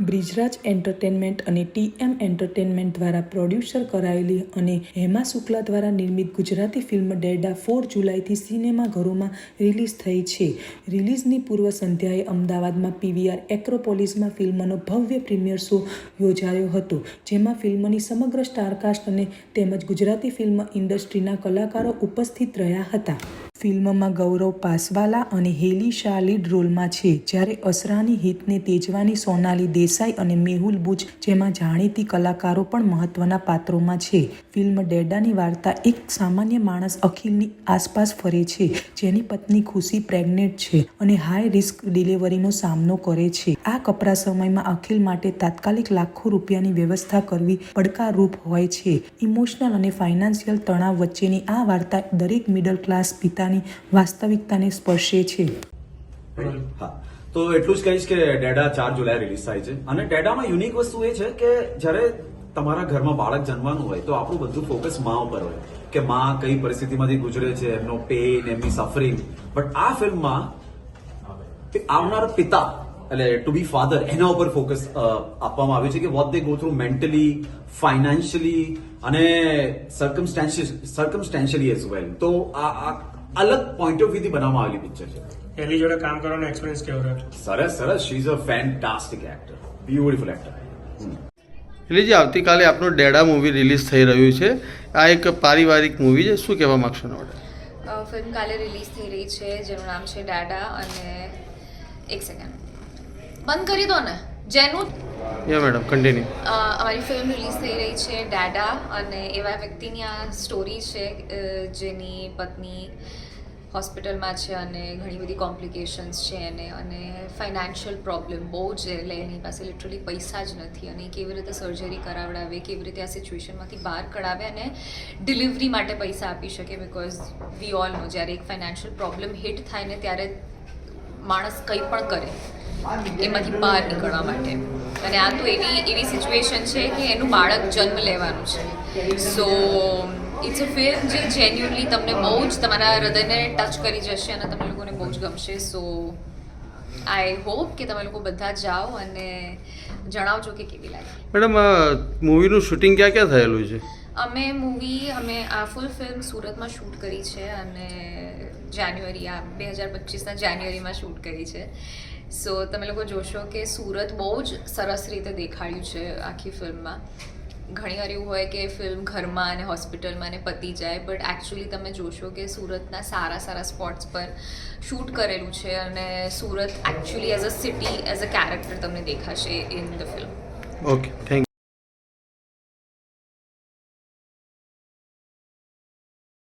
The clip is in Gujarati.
બ્રિજરાજ એન્ટરટેનમેન્ટ અને ટીએમ એન્ટરટેનમેન્ટ દ્વારા પ્રોડ્યુસર કરાયેલી અને હેમા શુક્લા દ્વારા નિર્મિત ગુજરાતી ફિલ્મ ડેડા ફોર જુલાઈથી સિનેમાઘરોમાં રિલીઝ થઈ છે. રિલીઝની પૂર્વ સંધ્યાએ અમદાવાદમાં પીવીઆર એક્રોપોલિસમાં ફિલ્મનો ભવ્ય પ્રીમિયર શો યોજાયો હતો, જેમાં ફિલ્મની સમગ્ર સ્ટારકાસ્ટ અને તેમજ ગુજરાતી ફિલ્મ ઇન્ડસ્ટ્રીના કલાકારો ઉપસ્થિત રહ્યા હતા. ફિલ્મમાં ગૌરવ પાસવાલા અને હેલી શાહ લીડ રોલમાં છે, જ્યારે અસરાની હિતને તેજવાની સોનાલી દેસાઈ અને મેહુલ બુચ જેમાં જાણીતી કલાકારો પણ મહત્વના પાત્રોમાં છે. ફિલ્મ ડેડાની વાર્તા એક સામાન્ય માણસ અખિલની આસપાસ ફરે છે, જેની પત્ની ખુશી પ્રેગ્નેન્ટ છે અને હાઈ રિસ્ક ડિલિવરીનો સામનો કરે છે. આ કપરા સમયમાં અખિલ માટે તાત્કાલિક લાખો રૂપિયાની વ્યવસ્થા કરવી પડકારરૂપ હોય છે. ઇમોશનલ અને ફાઇનાન્શિયલ તણાવ વચ્ચેની આ વાર્તા દરેક મિડલ ક્લાસ પિતાની વાસ્તવિકતાને સ્પર્શે છે. તો એટલું જ કહીશ કે ડેડા ચાર જુલાઈ રિલીઝ થાય છે. અને ડેડામાં યુનિક વસ્તુ એ છે કે જ્યારે તમારા ઘરમાં બાળક જન્મવાનું હોય, તો આપણું બધું ફોકસ મા ઉપર હોય. કે મા કઈ પરિસ્થિતિમાંથી ગુજરે છે, એમનો પેન એમની સફરિંગ બટ આ ફિલ્મમાં આવનાર પિતા, એટલે ટુ બી ફાધર એના ઉપર ફોકસ આપવામાં આવ્યું છે કે what they go through mentally financially અને સર્કમસ્ટેન્શિયલી એઝ વેલ તો આ અલગ પોઈન્ટ ઓફ વ્યૂથી બનાવવામાં આવેલી પિક્ચર છે. એની જોડે કામ કરવાનો એક્સપિરિયન્સ કેવો રહ્યો? સરસ સરસ. She is a fantastic actor beautiful actor એટલે જે આવતીકાલે આપનું ડેડા મૂવી રિલીઝ થઈ રહ્યું છે આ એક પારિવારિક મૂવી છે. શું કહેવા માગશો નોડે ફિલ્મ કાલે રિલીઝ થઈ રહી છે જેનું નામ છે ડાડા અને એક સેકન્ડ બંધ કરી દો ને. જેનું યા મેડમ કન્ટિન્યુ અમારી ફિલ્મ રિલીઝ થઈ રહી છે ડાડા અને એવા વ્યક્તિની આ સ્ટોરી છે જેની પત્ની હોસ્પિટલમાં છે અને ઘણી બધી કોમ્પ્લિકેશન્સ છે એને અને ફાઇનાન્શિયલ પ્રોબ્લેમ બહુ જ એટલે એની પાસે લિટરલી પૈસા જ નથી અને કેવી રીતે સર્જરી કરાવડાવે, કેવી રીતે આ સિચ્યુએશનમાંથી બહાર કઢાવે અને ડિલિવરી માટે પૈસા આપી શકે બિકોઝ વી ઓલ નો જ્યારે એક ફાઇનાન્શિયલ પ્રોબ્લેમ હિટ થાય ને ત્યારે માણસ કંઈ પણ કરે, એમાંથી બહાર નીકળવા માટે. અને આ તો એવી એવી સિચ્યુએશન છે કે એનું બાળક જન્મ લેવાનું છે. સો ઇટ્સ અ ફિલ્મ જે જેન્યુઅનલી તમને બહુ જ તમારા હૃદયને ટચ કરી જશે અને તમને લોકોને બહુ જ ગમશે. સો આઈ હોપ કે તમે લોકો બધા જાઓ અને જણાવજો કે કેવી લાગી. મેડમ મૂવીનું શૂટિંગ ક્યાં ક્યાં થયેલું છે? અમે મૂવી અમે આ ફૂલ ફિલ્મ સુરતમાં શૂટ કરી છે અને જાન્યુઆરી આ બે હજાર પચીસના જાન્યુઆરીમાં શૂટ કરી છે. સો તમે લોકો જોશો કે સુરત બહુ જ સરસ રીતે દેખાડ્યું છે આખી ફિલ્મમાં. ઘણી વાર એવું હોય કે ફિલ્મ ઘરમાં અને હોસ્પિટલમાં ને પતી જાય બટ એકચ્યુઅલી તમે જોશો કે સુરતના સારા સારા સ્પોટ્સ પર શૂટ કરેલું છે અને Surat actually as a city as a character તમને દેખાશે in the film okay thank